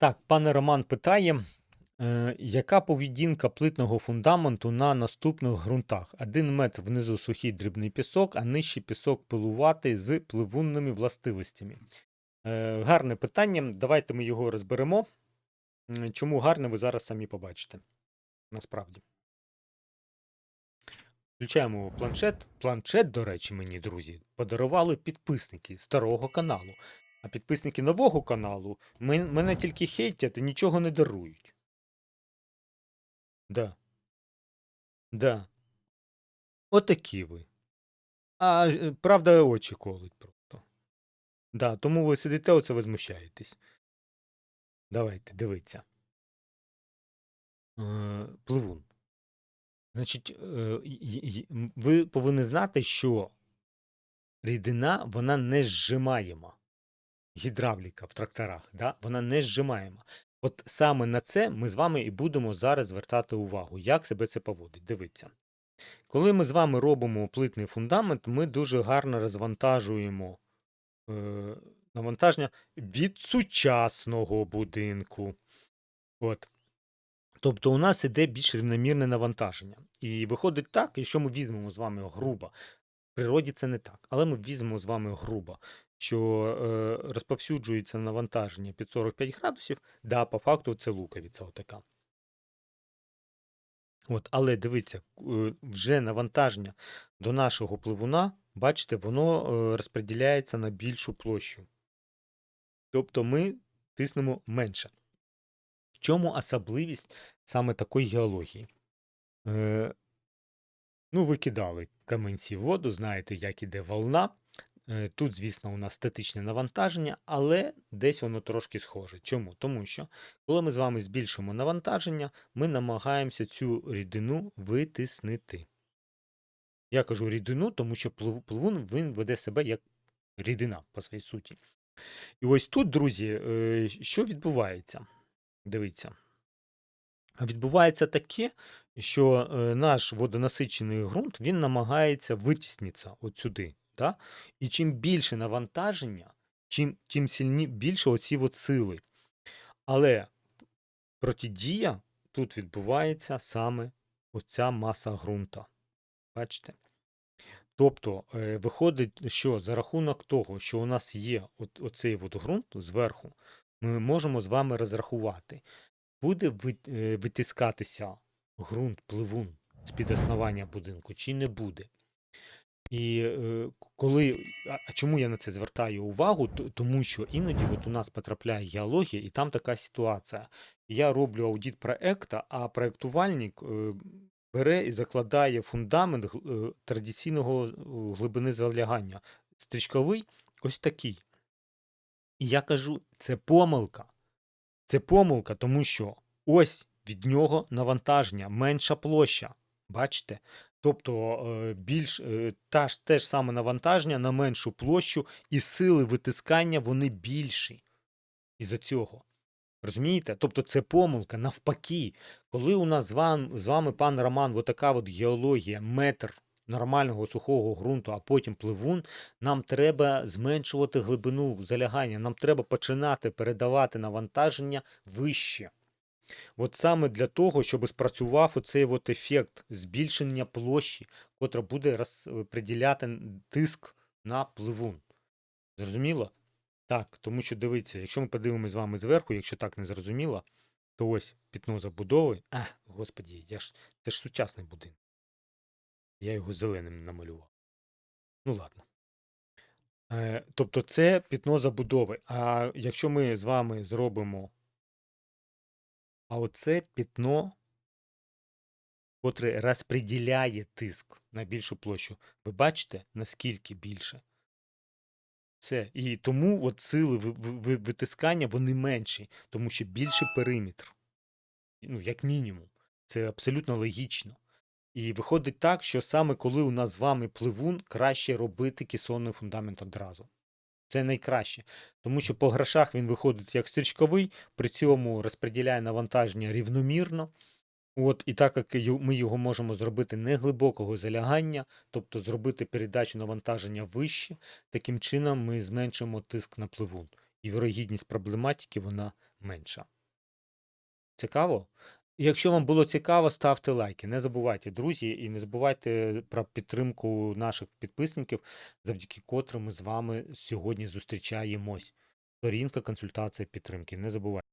Так, пане Роман питає, е, яка поведінка плитного фундаменту на наступних ґрунтах? Один метр внизу сухий дрібний пісок, а нижче пісок пилуватий з пливунними властивостями. Е, гарне питання. Давайте ми його розберемо. Чому гарне, ви зараз самі побачите. Насправді. Включаємо планшет. Планшет, до речі, мені, друзі, подарували підписники старого каналу. А підписники нового каналу мене тільки хейтять і нічого не дарують. Да. Да. Отакі ви. А е, правда, очі колить просто. Да, тому ви сидите, оце возмущаєтесь. Давайте, дивіться. Е, пливун. Значить, е, ви повинні знати, що рідина, вона не зжимаєма. Гідравліка в тракторах, да? вона не зжимаєма. От саме на це ми з вами і будемо зараз звертати увагу, як себе це поводить. Дивіться. Коли ми з вами робимо плитний фундамент, ми дуже гарно розвантажуємо е, навантаження від сучасного будинку. От. Тобто у нас іде більш рівномірне навантаження. І виходить так, якщо ми візьмемо з вами грубо, в природі це не так, але ми візьмемо з вами грубо, що е, розповсюджується навантаження під 45 градусів, да, по факту це луковиця отака. От, але дивіться, е, вже навантаження до нашого пливуна, бачите, воно е, розподіляється на більшу площу. Тобто ми тиснемо менше. В чому особливість саме такої геології? Е, ну, ви кидали каменці в воду, знаєте, як іде волна. Е, Тут, звісно, у нас статичне навантаження, але десь воно трошки схоже. Чому? Тому що, коли ми з вами збільшимо навантаження, ми намагаємося цю рідину витиснити. Я кажу рідину, тому що пливун він веде себе як рідина по своїй суті. І ось тут, друзі, е, що відбувається? Дивіться. Відбувається таке, що е, наш водонасичений ґрунт він намагається витіснитися от сюди. Да? І чим більше навантаження, чим, тим сильні, більше оці от сили. Але протидія тут відбувається саме оця маса ґрунта. Бачите? Тобто е, виходить, що за рахунок того, що у нас є от, оцей от ґрунт зверху, ми можемо з вами розрахувати, буде е, витискатися ґрунт, пливун з-під основання будинку, чи не буде. І е, коли, а, чому я на це звертаю увагу? Тому що іноді от у нас потрапляє геологія, і там така ситуація. Я роблю аудит проекта, а проектувальник е, бере і закладає фундамент е, традиційного е, глибини залягання. Стрічковий ось такий. І я кажу, це помилка. Це помилка, тому що ось від нього навантаження, менша площа. Бачите? Тобто е, більш е, та ж те ж саме навантаження на меншу площу, і сили витискання вони більші із-за цього. Розумієте? Тобто це помилка навпаки. Коли у нас з вами, з вами пан Роман, отака от геологія, метр нормального сухого ґрунту, а потім пливун, нам треба зменшувати глибину залягання, нам треба починати передавати навантаження вище. От саме для того, щоб спрацював оцей от ефект збільшення площі, котра буде розподіляти тиск на пливун. Зрозуміло? Так, тому що дивіться, якщо ми подивимось з вами зверху, якщо так не зрозуміло, то ось пітно забудови. А, господі, я ж, це ж сучасний будинок. Я його зеленим намалював. Ну ладно. Е, тобто це пітно забудови. А якщо ми з вами зробимо. А оце пітно, котре розподіляє тиск на більшу площу. Ви бачите, наскільки більше? Все. І тому от сили ви- ви- ви- витискання вони менші, тому що більший периметр. Ну, як мінімум. Це абсолютно логічно. І виходить так, що саме коли у нас з вами пливун, краще робити кесонний фундамент одразу. Це найкраще. Тому що по грошах він виходить як стрічковий, при цьому розподіляє навантаження рівномірно. От, і так як ми його можемо зробити неглибокого залягання, тобто зробити передачу навантаження вище, таким чином ми зменшимо тиск на пливун. І вірогідність проблематики вона менша. Цікаво? Якщо вам було цікаво, ставте лайки. Не забувайте, друзі, і не забувайте про підтримку наших підписників, завдяки котрим ми з вами сьогодні зустрічаємось. Сторінка консультація підтримки. Не забувайте.